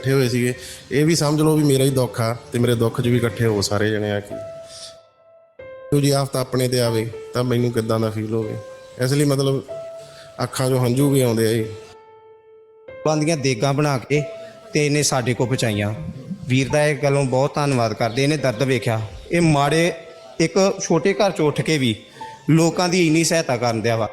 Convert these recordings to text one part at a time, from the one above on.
ਇਕੱਠੇ ਹੋਏ ਸੀਗੇ। ਇਹ ਵੀ ਸਮਝ ਲਓ ਵੀ ਮੇਰਾ ਹੀ ਦੁੱਖ ਆ ਤੇ ਮੇਰੇ ਦੁੱਖ 'ਚ ਵੀ ਇਕੱਠੇ ਹੋ ਸਾਰੇ ਜਣੇ ਆ ਕੇ। ਜੋ ਜੀ ਆਫਤ ਆਪਣੇ ਤੇ ਆਵੇ ਤਾਂ ਮੈਨੂੰ ਕਿੱਦਾਂ ਦਾ ਫੀਲ ਹੋਵੇ। ਇਸ ਲਈ ਮਤਲਬ ਅੱਖਾਂ 'ਚੋਂ ਹੰਝੂ ਵੀ ਆਉਂਦੇ ਆ ਜੀ। ਬੰਦੀਆਂ ਦੇਗਾਂ ਬਣਾ ਕੇ ਤੇ ਇਹਨੇ ਸਾਡੇ ਕੋਲ ਪਹੁੰਚਾਈਆਂ। ਵੀਰ ਦਾ ਇਹ ਗੱਲੋਂ ਬਹੁਤ ਧੰਨਵਾਦ ਕਰਦੇ, ਇਹਨੇ ਦਰਦ ਵੇਖਿਆ। ਇਹ ਮਾੜੇ, ਇੱਕ ਛੋਟੇ ਘਰ ਚ ਉੱਠ ਕੇ ਵੀ ਲੋਕਾਂ ਦੀ ਇੰਨੀ ਸਹਾਇਤਾ ਕਰਨ ਦਿਆ ਵਾ।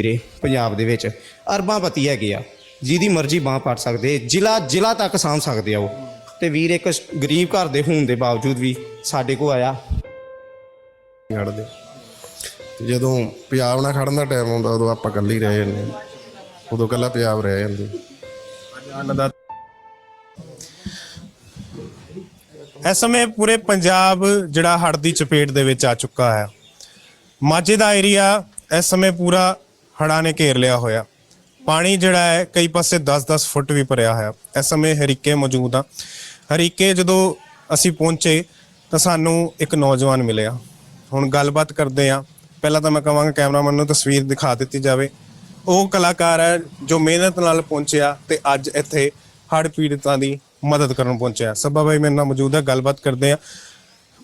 ਵੀਰੇ, ਪੰਜਾਬ ਦੇ ਵਿੱਚ ਅਰਬਾਂ ਪਤੀ ਹੈਗੇ ਆ। ਜਿਹਦੀ ਮਰਜ਼ੀ ਬਾਹ ਪੜ ਸਕਦੇ ਜ਼ਿਲ੍ਹਾ ਜ਼ਿਲ੍ਹਾ ਤੱਕ ਸਾਂਭ ਸਕਦੇ ਆ ਉਹ। ਤੇ ਵੀਰ ਇੱਕ ਗਰੀਬ ਘਰ ਦੇ ਹੋਣ ਦੇ ਬਾਵਜੂਦ ਵੀ ਸਾਡੇ ਕੋ ਆਇਆ। ਖੜਦੇ। ਤੇ ਜਦੋਂ ਪੰਜਾਬ ਨਾਲ ਖੜਨ ਦਾ ਟਾਈਮ ਆਉਂਦਾ ਉਦੋਂ ਆਪਾਂ ਇਕੱਲੇ ਹੀ ਰਹਿ ਜਾਂਦੇ ਹਾਂ। ਉਦੋਂ ਇਕੱਲਾ ਪੰਜਾਬ ਰਹਿ ਜਾਂਦੇ। ਇਸ ਸਮੇਂ ਪੂਰੇ ਪੰਜਾਬ ਜਿਹੜਾ ਹੜ੍ਹ ਦੀ ਚਪੇਟ ਦੇ ਵਿੱਚ ਆ ਚੁੱਕਾ ਹੈ। ਮਾਝੇ ਦਾ ਏਰੀਆ ਇਸ ਸਮੇਂ ਪੂਰਾ ਹੜ੍ਹਾਂ ਨੇ ਘੇਰ ਲਿਆ ਹੋਇਆ। ਪਾਣੀ ਜਿਹੜਾ ਹੈ, ਕਈ ਪਾਸੇ 10-10 ਫੁੱਟ ਵੀ ਭਰਿਆ ਹੋਇਆ। ਇਸ ਸਮੇਂ ਹਰੀਕੇ ਮੌਜੂਦ ਆ। ਹਰੀਕੇ ਜਦੋਂ ਅਸੀਂ ਪਹੁੰਚੇ, ਤਾਂ ਸਾਨੂੰ ਇੱਕ ਨੌਜਵਾਨ ਮਿਲਿਆ। ਹੁਣ ਗੱਲਬਾਤ ਕਰਦੇ ਆ ਪਹਿਲਾਂ ਤਾਂ ਮੈਂ ਕਹਾਂਗਾ ਕੈਮਰਾਮੈਨ ਨੂੰ ਤਸਵੀਰ ਦਿਖਾ ਦਿੱਤੀ ਜਾਵੇ। ਉਹ ਕਲਾਕਾਰ ਹੈ ਜੋ ਮਿਹਨਤ ਨਾਲ ਪਹੁੰਚਿਆ ਤੇ ਅੱਜ ਇੱਥੇ ਹੜ੍ਹ ਪੀੜਤਾਂ ਦੀ ਮਦਦ ਕਰਨ ਪਹੁੰਚਿਆ। ਸੱਬਾ ਬਾਈ ਮੇਰੇ ਨਾਲ ਮੌਜੂਦ ਹੈ, ਗੱਲਬਾਤ ਕਰਦੇ ਆ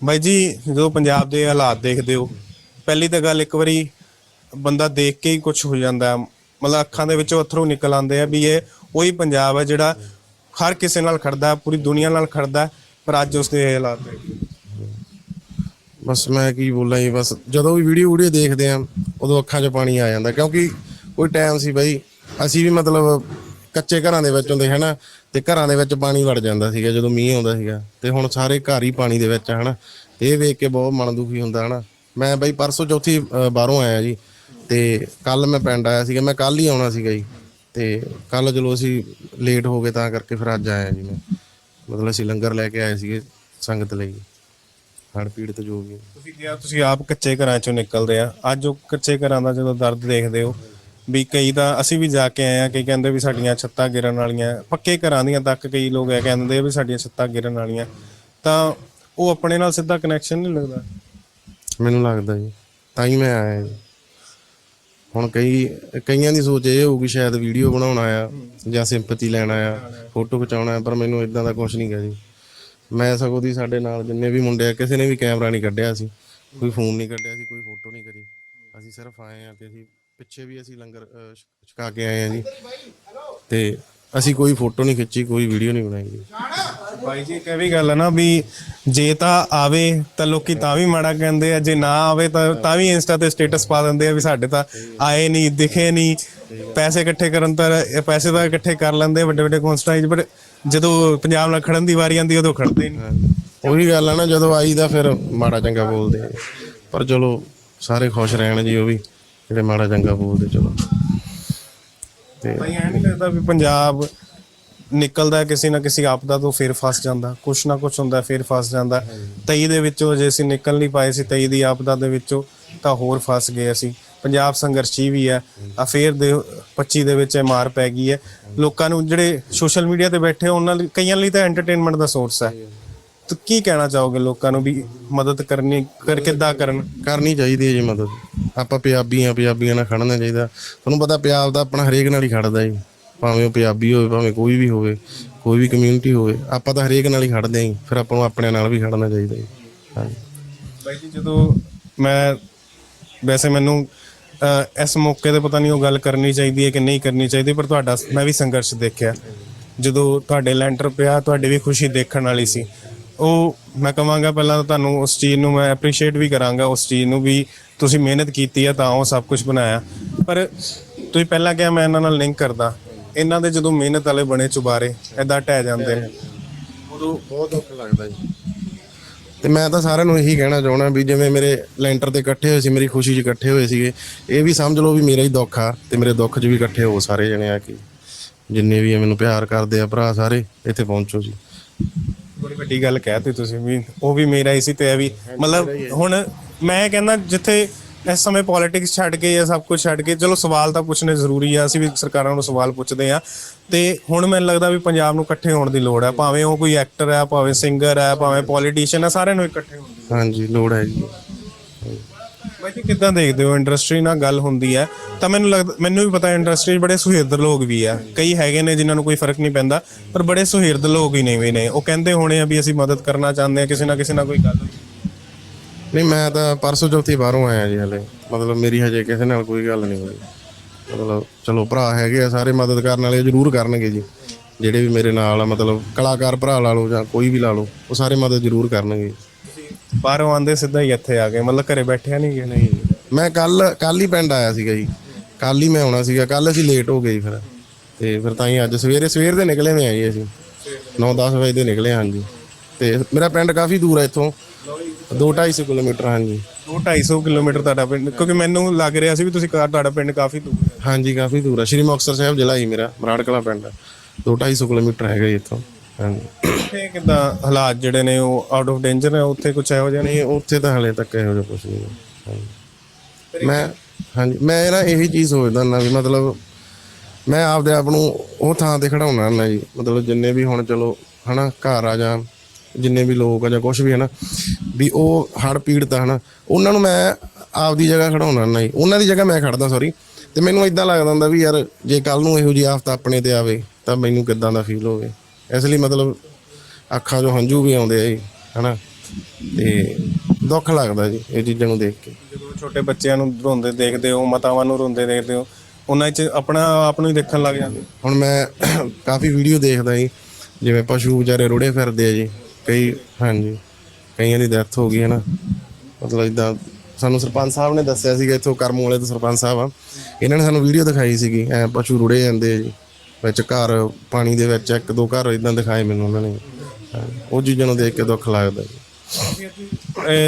ਬਾਈ ਜੀ, ਜਦੋਂ ਪੰਜਾਬ ਦੇ ਹਾਲਾਤ ਦੇਖਦੇ ਹੋ, ਪਹਿਲੀ ਤਾਂ ਗੱਲ ਇੱਕ ਵਾਰੀ ਬੰਦਾ ਦੇਖ ਕੇ ਹੀ ਕੁਝ ਹੋ ਜਾਂਦਾ ਮਤਲਬ ਅੱਖਾਂ ਦੇ ਵਿੱਚੋਂ ਅਥਰੂ ਨਿਕਲ ਆਉਂਦੇ ਆ ਵੀ ਇਹ ਉਹੀ ਪੰਜਾਬ ਹੈ ਜਿਹੜਾ ਹਰ ਕਿਸੇ ਨਾਲ ਖੜਦਾ ਪੂਰੀ ਦੁਨੀਆ ਨਾਲ ਖੜਦਾ ਪਰ ਅੱਜ ਉਸਦੇ ਇਹ ਹਾਲਾਤ ਨੇ। ਬਸ ਮੈਂ ਕੀ ਬੋਲਾਂ ਜੀ ਬਸ ਜਦੋਂ ਵੀ ਵੀਡੀਓ ਵੀਡੀਓ ਦੇਖਦੇ ਆ ਉਦੋਂ ਅੱਖਾਂ 'ਚ ਪਾਣੀ ਆ ਜਾਂਦਾ ਕਿਉਂਕਿ ਕੋਈ ਟਾਈਮ ਸੀ ਬਈ ਅਸੀਂ ਵੀ ਮਤਲਬ ਕੱਚੇ ਘਰਾਂ ਦੇ ਵਿੱਚ ਹੁੰਦੇ ਹਨਾ ਤੇ ਘਰਾਂ ਦੇ ਵਿੱਚ ਪਾਣੀ ਵੜ ਜਾਂਦਾ ਸੀਗਾ ਜਦੋਂ ਮੀਂਹ ਆਉਂਦਾ ਸੀਗਾ ਤੇ ਹੁਣ ਸਾਰੇ ਘਰ ਹੀ ਪਾਣੀ ਦੇ ਵਿੱਚ ਆ ਹਨਾ ਤੇ ਇਹ ਵੇਖ ਕੇ ਬਹੁਤ ਮਨ ਦੁਖੀ ਹੁੰਦਾ ਹਨਾ। ਮੈਂ ਬਈ ਪਰਸੋਂ ਚੌਥੀ ਅ, ਬਾਹਰੋਂ ਆਇਆ ਜੀ ਤੇ ਕੱਲ ਮੈਂ ਪਿੰਡ ਆਇਆ ਸੀਗਾ ਮੈਂ ਕੱਲ ਹੀ ਆਉਣਾ ਸੀਗਾ ਜੀ। ਤੇ ਕੱਲ ਚਲੋ ਅਸੀਂ ਲੇਟ ਹੋ ਗਏ ਤਾਂ ਕਰਕੇ ਫਿਰ ਅੱਜ ਆਇਆ ਜੀ ਮੈਂ। ਮਤਲਬ ਅਸੀਂ ਲੰਗਰ ਲੈ ਕੇ ਆਏ ਸੀਗੇ ਸੰਗਤ ਲਈ। ਹੜ ਪੀੜਤ ਜੋ ਵੀ ਤੁਸੀਂ ਕਿਹਾ ਤੁਸੀਂ ਆਪ ਕੱਚੇ ਘਰਾਂ ਚੋਂ ਨਿਕਲਦੇ ਆ। ਅੱਜ ਉਹ ਕੱਚੇ ਘਰਾਂ ਦਾ ਜਦੋਂ ਦਰਦ ਦੇਖਦੇ ਹੋ ਵੀ ਕਈ ਤਾਂ ਅਸੀਂ ਵੀ ਜਾ ਕੇ ਆਏ ਆ ਕਈ ਕਹਿੰਦੇ ਵੀ ਸਾਡੀਆਂ ਛੱਤਾਂ ਗਿਰਨ ਵਾਲੀਆਂ ਪੱਕੇ ਘਰਾਂ ਦੀਆਂ ਤੱਕ ਕਈ ਲੋਕ ਇਹ ਕਹਿੰਦੇ ਵੀ ਸਾਡੀਆਂ ਛੱਤਾਂ ਗਿਰਨ ਵਾਲੀਆਂ। ਤਾਂ ਉਹ ਆਪਣੇ ਨਾਲ ਸਿੱਧਾ ਕਨੈਕਸ਼ਨ ਨਹੀਂ ਲੱਗਦਾ। ਮੈਨੂੰ ਲੱਗਦਾ ਜੀ। ਤਾਂ ਹੀ ਮੈਂ ਆਇਆ ਜੀ। ਹੁਣ ਕਈ, ਕਈਆਂ ਦੀ ਸੋਚ ਇਹ ਹੋਊਗੀ ਸ਼ਾਇਦ ਵੀਡੀਓ ਬਣਾਉਣਾ ਆ ਜਾਂ ਸਿੰਪਥੀ ਲੈਣਾ ਆ ਫੋਟੋ ਖਿਚਾਉਣਾ ਆ ਪਰ ਮੈਨੂੰ ਇਦਾਂ ਦਾ ਕੁਝ ਨਹੀਂ ਗਾ ਜੀ। ਮੈਂ ਸਗੋਂ ਦੀ ਸਾਡੇ ਨਾਲ ਜਿੰਨੇ ਵੀ ਮੁੰਡੇ ਆ, ਕਿਸੇ ਨੇ ਵੀ ਕੈਮਰਾ ਨਹੀਂ ਕੱਢਿਆ ਸੀ, ਕੋਈ ਫੋਨ ਨਹੀਂ ਕੱਢਿਆ ਸੀ, ਕੋਈ ਫੋਟੋ ਨਹੀਂ ਕਰੀ। ਅਸੀਂ ਸਿਰਫ ਆਏ ਆ ਤੇ ਅਸੀਂ ਪਿੱਛੇ ਵੀ ਅਸੀਂ ਲੰਗਰ ਛਕਾ ਕੇ ਆਏ ਆ ਜੀ। ਤੇ ਅਸੀਂ ਕੋਈ ਫੋਟੋ ਨਹੀਂ ਖਿੱਚੀ, ਕੋਈ ਵੀਡੀਓ ਨਹੀਂ ਬਣਾਈ ਜੀ। ਭਾਈ ਜੀ, ਇੱਕ ਇਹ ਵੀ ਗੱਲ ਹੈ ਨਾ ਵੀ ਜੇ ਤਾਂ ਆਵੇ ਤਾਂ ਲੋਕੀ ਤਾਂ ਵੀ ਮਾੜਾ ਕਹਿੰਦੇ ਆ ਜੇ ਨਾ ਆਵੇ ਤਾਂ ਤਾਂ ਵੀ ਇੰਸਟਾ ਤੇ ਸਟੇਟਸ ਪਾ ਦਿੰਦੇ ਆ ਵੀ ਸਾਡੇ ਤਾਂ ਆਏ ਨਹੀਂ ਦਿਖੇ ਨਹੀਂ। ਪੈਸੇ ਇਕੱਠੇ ਕਰਨ ਤਾਂ ਪੈਸੇ ਤਾਂ ਇਕੱਠੇ ਕਰ ਲੈਂਦੇ ਵੱਡੇ ਵੱਡੇ ਕੌਂਸਟਾਂ ਪਰ ਜਦੋਂ ਪੰਜਾਬ ਨਾਲ ਖੜਨ ਦੀ ਵਾਰੀ ਆਉਂਦੀ ਉਦੋਂ ਖੜਦੇ ਨਹੀਂ। ਉਹੀ ਗੱਲ ਆ ਨਾ ਜਦੋਂ ਆਈ ਦਾ ਫਿਰ ਮਾੜਾ ਚੰਗਾ ਬੋਲਦੇ ਪਰ ਚਲੋ ਸਾਰੇ ਖੁਸ਼ ਰਹਿਣ ਜੀ ਉਹ ਵੀ ਜਿਹੜੇ ਮਾੜਾ ਚੰਗਾ ਬੋਲਦੇ ਚਲੋ। ਤੇ ਭਾਈ ਐ ਨਹੀਂ ਲੱਗਦਾ ਵੀ ਪੰਜਾਬ ਨਿਕਲਦਾ ਕਿਸੇ ਨਾ ਕਿਸੇ ਆਪਦਾ ਤੋਂ ਫਿਰ ਫਸ ਜਾਂਦਾ। ਕੁਛ ਨਾ ਕੁਛ ਹੁੰਦਾ, ਫਿਰ ਫਸ ਜਾਂਦਾ। ਤਈ ਦੇ ਵਿੱਚੋਂ ਜੇ ਅਸੀਂ ਨਿਕਲ ਨਹੀਂ ਪਾਏ ਸੀ, ਤਈ ਦੀ ਆਪਦਾ ਦੇ ਵਿੱਚੋਂ ਤਾਂ ਹੋਰ ਫਸ ਗਏ ਅਸੀਂ। ਪੰਜਾਬ ਸੰਘਰਸ਼ੀ ਵੀ ਹੈ। ਆ ਫੇਰ ਦੇ 25 ਦੇ ਵਿੱਚ ਇਹ ਮਾਰ ਪੈ ਗਈ ਹੈ। ਲੋਕਾਂ ਨੂੰ ਜਿਹੜੇ ਸੋਸ਼ਲ ਮੀਡੀਆ ਤੇ ਬੈਠੇ ਉਹਨਾਂ ਲਈ, ਕਈਆਂ ਲਈ ਤਾਂ ਐਂਟਰਟੇਨਮੈਂਟ ਦਾ ਸੋਰਸ ਹੈ। ਤਾਂ ਕੀ ਕਹਿਣਾ ਚਾਹੋਗੇ ਲੋਕਾਂ ਨੂੰ ਵੀ ਮਦਦ ਕਰਨੀ, ਕਰ ਕਿੱਦਾਂ ਕਰਨ? ਕਰਨੀ ਚਾਹੀਦੀ ਹੈ ਜੀ ਮਦਦ। ਆਪਾਂ ਪੰਜਾਬੀ ਆ, ਪੰਜਾਬੀਆਂ ਨਾਲ ਖੜਨਾ ਚਾਹੀਦਾ। ਤੁਹਾਨੂੰ ਪਤਾ ਪੰਜਾਬ ਦਾ ਆਪਣਾ ਹਰੇਕ ਨਾਲ ਹੀ ਖੜਦਾ ਜੀ। ਭਾਵੇਂ ਉਹ ਪੰਜਾਬੀ ਹੋਵੇ ਭਾਵੇਂ ਕੋਈ ਵੀ ਹੋਵੇ ਕੋਈ ਵੀ ਕਮਿਊਨਿਟੀ ਹੋਵੇ ਆਪਾਂ ਤਾਂ ਹਰੇਕ ਨਾਲ ਹੀ ਖੜਦੇ ਆਂ ਜੀ। ਫਿਰ ਆਪਾਂ ਨੂੰ ਆਪਣੇ ਨਾਲ ਵੀ ਖੜਨਾ ਚਾਹੀਦਾ ਜੀ। ਹਾਂਜੀ। ਬਾਈ ਜੀ ਜਦੋਂ ਮੈਂ ਵੈਸੇ ਮੈਨੂੰ ਅਹ, ਇਸ ਮੌਕੇ ਤੇ ਪਤਾ ਨਹੀਂ ਉਹ ਗੱਲ ਕਰਨੀ ਚਾਹੀਦੀ ਹੈ ਕਿ ਨਹੀਂ ਕਰਨੀ ਚਾਹੀਦੀ ਪਰ ਤੁਹਾਡਾ ਮੈਂ ਵੀ ਸੰਘਰਸ਼ ਦੇਖਿਆ। ਜਦੋਂ ਤੁਹਾਡੇ ਲੈਂਟਰ ਪਿਆ ਤੁਹਾਡੀ ਵੀ ਖੁਸ਼ੀ ਦੇਖਣ ਵਾਲੀ ਸੀ। ਉਹ ਮੈਂ ਕਹਾਂਗਾ ਪਹਿਲਾਂ ਤਾਂ ਤੁਹਾਨੂੰ ਉਸ ਚੀਜ਼ ਨੂੰ ਮੈਂ ਐਪਰੀਸ਼ੀਏਟ ਵੀ ਕਰਾਂਗਾ ਉਸ ਚੀਜ਼ ਨੂੰ ਵੀ ਤੁਸੀਂ ਮਿਹਨਤ ਕੀਤੀ ਹੈ ਤਾਂ ਉਹ ਸਭ ਕੁਝ ਬਣਾਇਆ। ਪਰ ਤੁਸੀਂ ਪਹਿਲਾਂ ਕਿਹਾ ਮੈਂ ਇਹਨਾਂ ਨਾਲ ਲਿੰਕ ਕਰਦਾ। ਇਹਨਾਂ ਦੇ ਜਦੋਂ ਮਿਹਨਤ ਵਾਲੇ ਬਣੇ ਚੁਬਾਰੇ ਐਦਾਂ ਟਹਿ ਜਾਂਦੇ ਨੇ। ਉਦੋਂ ਬਹੁਤ ਦੁੱਖ ਲੱਗਦਾ ਜੀ। ਤੇ ਮੈਂ ਤਾਂ ਸਾਰਿਆਂ ਨੂੰ ਇਹੀ ਕਹਿਣਾ ਚਾਹਣਾ ਵੀ ਜਿਵੇਂ ਮੇਰੇ ਲੈਂਟਰ ਤੇ ਇਕੱਠੇ ਹੋਏ ਸੀ ਮੇਰੀ ਖੁਸ਼ੀ 'ਚ ਇਕੱਠੇ ਹੋਏ ਸੀਗੇ ਇਹ ਵੀ ਸਮਝ ਲਓ ਵੀ ਮੇਰਾ ਹੀ ਦੁੱਖ ਆ ਤੇ ਮੇਰੇ ਦੁੱਖ 'ਚ ਵੀ ਇਕੱਠੇ ਹੋ ਸਾਰੇ ਜਣੇ ਆ ਕੇ। ਜਿੰਨੇ ਵੀ ਆ ਮੈਨੂੰ ਪਿਆਰ ਕਰਦੇ ਆ ਭਰਾ ਸਾਰੇ ਇੱਥੇ ਪਹੁੰਚੋ ਜੀ। ਬੜੀ ਵੱਡੀ ਗੱਲ ਕਹਿਤੀ ਤੁਸੀਂ ਵੀ ਉਹ ਵੀ ਮੇਰਾ ਹੀ ਸੀ ਤੇ ਇਹ ਵੀ ਮਤਲਬ ਹੁਣ ਮੈਂ ਕਹਿੰਦਾ ਜਿੱਥੇ ਇਸ ਸਮੇਂ ਪੋਲਿਟਿਕਸ ਛੱਡ ਕੇ ਇਹ ਸਭ ਕੁਝ ਛੱਡ ਕੇ ਚਲੋ ਸਵਾਲ ਤਾਂ ਪੁੱਛਣੇ ਜ਼ਰੂਰੀ ਆ ਅਸੀਂ ਵੀ ਸਰਕਾਰਾਂ ਨੂੰ ਸਵਾਲ ਪੁੱਛਦੇ ਆ। ਤੇ ਹੁਣ ਮੈਨੂੰ ਲੱਗਦਾ ਵੀ ਪੰਜਾਬ ਨੂੰ ਇਕੱਠੇ ਹੋਣ ਦੀ ਲੋੜ ਹੈ ਭਾਵੇਂ ਉਹ ਕੋਈ ਐਕਟਰ ਹੈ ਭਾਵੇਂ ਸਿੰਗਰ ਹੈ ਭਾਵੇਂ ਪੋਲੀਟੀਸ਼ੀਅਨ ਹੈ ਸਾਰਿਆਂ ਨੂੰ ਇਕੱਠੇ ਹੋਣ ਦੀ ਹਾਂਜੀ ਲੋੜ ਹੈ ਜੀ। ਬਾਈ ਜੀ ਕਿੱਦਾਂ ਦੇਖਦੇ ਹੋ ਇੰਡਸਟਰੀ ਨਾਲ ਗੱਲ ਹੁੰਦੀ ਹੈ ਤਾਂ ਮੈਨੂੰ ਲੱਗਦਾ ਮੈਨੂੰ ਵੀ ਪਤਾ ਇੰਡਸਟਰੀ 'ਚ ਬੜੇ ਸੁਹਿਰਦ ਲੋਕ ਵੀ ਆ। ਕਈ ਹੈਗੇ ਨੇ ਜਿਨ੍ਹਾਂ ਨੂੰ ਕੋਈ ਫ਼ਰਕ ਨਹੀਂ ਪੈਂਦਾ ਪਰ ਬੜੇ ਸੁਹਿਰਦ ਲੋਕ ਹੀ ਨਹੀਂ ਵੀ ਨੇ। ਉਹ ਕਹਿੰਦੇ ਹੋਣੇ ਆ ਵੀ ਅਸੀਂ ਮਦਦ ਕਰਨਾ ਚਾਹੁੰਦੇ ਆ ਕਿਸੇ ਨਾ ਕਿਸੇ ਨਾਲ ਕੋਈ ਗੱਲ ਹੋਈ ਨਹੀਂ ਮੈਂ ਤਾਂ ਪਰਸੋਂ ਚੌਥੀ ਬਾਹਰੋਂ ਆਇਆ ਜੀ ਹਲੇ। ਮਤਲਬ ਮੇਰੀ ਹਜੇ ਕਿਸੇ ਨਾਲ ਕੋਈ ਗੱਲ ਨਹੀਂ ਹੋਈ। ਮਤਲਬ ਚਲੋ ਭਰਾ ਹੈਗੇ ਆ ਸਾਰੇ ਮਦਦ ਕਰਨ ਵਾਲੇ ਜ਼ਰੂਰ ਕਰਨਗੇ ਜੀ। ਜਿਹੜੇ ਵੀ ਮੇਰੇ ਨਾਲ ਆ ਮਤਲਬ ਕਲਾਕਾਰ ਭਰਾ ਲਾ ਲਓ ਜਾਂ ਕੋਈ ਵੀ ਲਾ ਲਓ ਉਹ ਸਾਰੇ ਮਦਦ ਜ਼ਰੂਰ ਕਰਨਗੇ। ਬਾਹਰੋਂ ਆਂਦੇ ਸਿੱਧਾ ਹੀ ਇੱਥੇ ਆ ਗਏ ਮਤਲਬ ਘਰੇ ਬੈਠਿਆ ਨਹੀਂ ਗਏ ਨਹੀਂ ਮੈਂ ਕੱਲ ਕੱਲ ਹੀ ਪਿੰਡ ਆਇਆ ਸੀਗਾ ਜੀ। ਕੱਲ ਹੀ ਮੈਂ ਆਉਣਾ ਸੀਗਾ ਕੱਲ ਅਸੀਂ ਲੇਟ ਹੋ ਗਏ ਜੀ ਫਿਰ। ਤੇ ਫਿਰ ਤਾਂ ਹੀ ਅੱਜ ਸਵੇਰੇ ਸਵੇਰ ਦੇ ਨਿਕਲੇ ਹੋਏ ਆ ਜੀ ਅਸੀਂ। 9-10 ਵਜੇ ਦੇ ਨਿਕਲੇ ਹਾਂ ਜੀ ਤੇ ਮੇਰਾ ਪਿੰਡ ਕਾਫੀ ਦੂਰ ਹੈ ਇੱਥੋਂ। 2-250 ਕਿਲੋਮੀਟਰ ਹਾਂਜੀ। 2-250 ਕਿਲੋਮੀਟਰ ਤੁਹਾਡਾ ਪਿੰਡ ਕਿਉਂਕਿ ਮੈਨੂੰ ਲੱਗ ਰਿਹਾ ਸੀ ਵੀ ਤੁਸੀਂ ਤੁਹਾਡਾ ਪਿੰਡ ਕਾਫੀ ਦੂਰ ਹੈ। ਹਾਂਜੀ ਕਾਫੀ ਦੂਰ ਹੈ ਸ਼੍ਰੀ ਮੁਕਤਸਰ ਸਾਹਿਬ ਜ਼ਿਲ੍ਹਾ ਹੀ ਮੇਰਾ ਮਰਾੜ ਕਲਾਂ ਪਿੰਡ 2-250 ਕਿਲੋਮੀਟਰ ਹੈਗਾ ਜੀ ਇੱਥੋਂ ਹਾਂਜੀ। ਉੱਥੇ ਕਿੱਦਾਂ ਹਾਲਾਤ ਜਿਹੜੇ ਨੇ ਉਹ ਆਊਟ ਆਫ ਡੇਂਜਰ ਹੈ? ਉੱਥੇ ਕੁਝ ਇਹੋ ਜਿਹਾ ਨਹੀਂ ਨਹੀਂ? ਉੱਥੇ ਤਾਂ ਹਲੇ ਤੱਕ ਇਹੋ ਜਿਹਾ ਕੁਝ ਨਹੀਂ ਹੈ। ਹਾਂਜੀ। ਮੈਂ ਹਾਂਜੀ ਮੈਂ ਨਾ ਇਹੀ ਚੀਜ਼ ਸੋਚਦਾ ਨਾ ਵੀ ਮਤਲਬ ਮੈਂ ਆਪਦੇ ਆਪ ਨੂੰ ਉਹ ਥਾਂ ਤੇ ਖੜਾਉਣਾ ਨਾ ਜੀ। ਮਤਲਬ ਜਿੰਨੇ ਵੀ ਹੁਣ ਚਲੋ ਹਨਾ ਘਰ ਆ ਜਾਂ ਜਿੰਨੇ ਵੀ ਲੋਕ ਆ ਜਾਂ ਕੁਝ ਵੀ ਹਨਾ ਵੀ ਉਹ ਹੜ ਪੀੜਤ ਆ ਹਨਾ। ਉਹਨਾਂ ਨੂੰ ਮੈਂ ਆਪਦੀ ਜਗ੍ਹਾ ਖੜਾਉਣਾ ਨਾ ਜੀ ਉਹਨਾਂ ਦੀ ਜਗ੍ਹਾ ਮੈਂ ਖੜਦਾ ਸੌਰੀ ਤੇ ਮੈਨੂੰ ਇਦਾਂ ਲੱਗਦਾ ਹੁੰਦਾ ਵੀ ਯਾਰ ਜੇ ਕੱਲ ਨੂੰ ਇਹੋ ਜਿਹੀ ਆਫਤ ਆਪਣੇ ਤੇ ਆਵੇ ਤਾਂ ਮੈਨੂੰ ਕਿੱਦਾਂ ਦਾ ਫੀਲ ਹੋਵੇ। ਇਸ ਲਈ ਮਤਲਬ ਅੱਖਾਂ 'ਚੋਂ ਹੰਝੂ ਵੀ ਆਉਂਦੇ ਆ ਜੀ ਹਨਾ। ਤੇ ਦੁੱਖ ਲੱਗਦਾ ਜੀ ਇਹ ਚੀਜ਼ਾਂ ਨੂੰ ਦੇਖ ਕੇ। ਜਦੋਂ ਛੋਟੇ ਬੱਚਿਆਂ ਨੂੰ ਰੋਂਦੇ ਦੇਖਦੇ ਹੋ ਮਾਤਾਵਾਂ ਨੂੰ ਰੋਂਦੇ ਦੇਖਦੇ ਹੋ ਉਹਨਾਂ 'ਚ ਆਪਣਾ ਆਪ ਨੂੰ ਹੀ ਦੇਖਣ ਲੱਗ ਜਾਂਦੇ। ਹੁਣ ਮੈਂ ਕਾਫੀ ਵੀਡੀਓ ਦੇਖਦਾ ਜੀ ਜਿਵੇਂ ਪਸ਼ੂ ਵਿਚਾਰੇ ਰੁੜੇ ਫਿਰਦੇ ਆ ਜੀ। ਕਈ, ਹਾਂਜੀ, ਕਈਆਂ ਦੀ ਡੈਥ ਹੋ ਗਈ ਹੈ ਨਾ। ਮਤਲਬ ਇਦਾਂ ਸਾਨੂੰ ਸਰਪੰਚ ਸਾਹਿਬ ਨੇ ਦੱਸਿਆ ਸੀਗਾ, ਇੱਥੋਂ ਕਰਮ ਵਾਲੇ ਤੋਂ ਸਰਪੰਚ ਸਾਹਿਬ ਆ। ਇਹਨਾਂ ਨੇ ਸਾਨੂੰ ਵੀਡੀਓ ਦਿਖਾਈ ਸੀਗੀ, ਐ ਪਸ਼ੂ ਰੁੜੇ ਜਾਂਦੇ ਆ ਜੀ। ਵਿੱਚ ਘਰ, ਪਾਣੀ ਦੇ ਵਿੱਚ ਇੱਕ ਦੋ ਘਰ ਇਦਾਂ ਦਿਖਾਏ ਮੈਨੂੰ ਉਹਨਾਂ ਨੇ। ਉਹ ਚੀਜ਼ਾਂ ਨੂੰ ਦੇਖ ਕੇ ਦੁੱਖ ਲੱਗਦਾ ਜੀ।